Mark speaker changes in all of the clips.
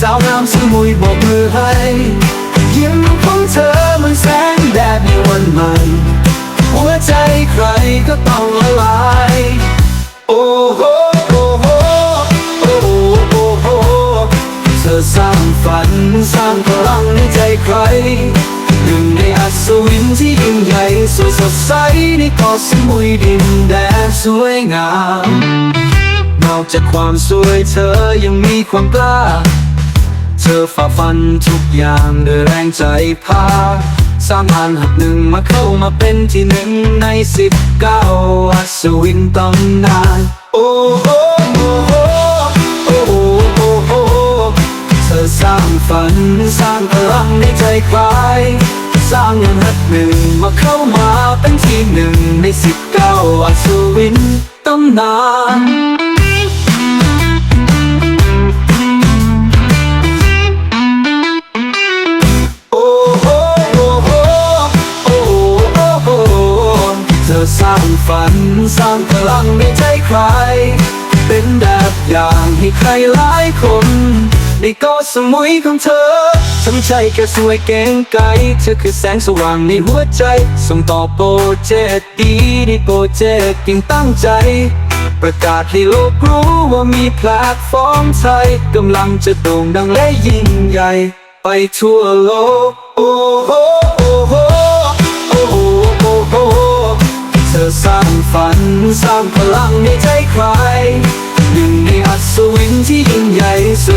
Speaker 1: สาวงามสมวยบอกมือให้ยิ้มของเธอเหมือนแสงแดดในวันใหม่ หัวใจใครก็ต้องละลาย โอ้โหโอ้โหโอ้โหโอ้โหเธอสร้างฝันสร้างพลังในใจใครหนึ่งในอัศวินที่ยิ่งใหญ่สวยสดใสในเกาะสมุยดินแดนสวยงามนอกจากความสวยเธอยังมีความกล้า เธอฝ่าฟันทุกอย่างด้วยแรงใจพาสร้างอันหักหนึ่งมาเข้ามาเป็นที่หนึ่งในสิบเก้าอัศวินตำนานโอ้โหโอ้โหโอ้โหโอ้โหเธอสร้างฝันสร้างพลังในใจใครสร้างอันหักหนึ่งมาเข้ามาเป็นที่หนึ่งในสิบเก้าอัศวินตำนาน ฝันสร้างพลังในใจใคร เป็นแบบอย่างให้ใครหลายคนได้กอสมุยของเธอฉันใจแค่สวยเก่งไกลเธอคือแสงสว่างในหัวใจ ส่งต่อโปรเจกต์ดีในโปรเจกต์ยิ่งตั้งใจ ประกาศให้โลกรู้ว่ามีแพลตฟอร์มไทยกำลังจะโด่งดังและยิ่งใหญ่ ไปทั่วโลกโอ้โห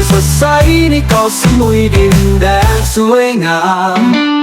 Speaker 1: สดใสในเกาะสมุยดินแดนสวยงาม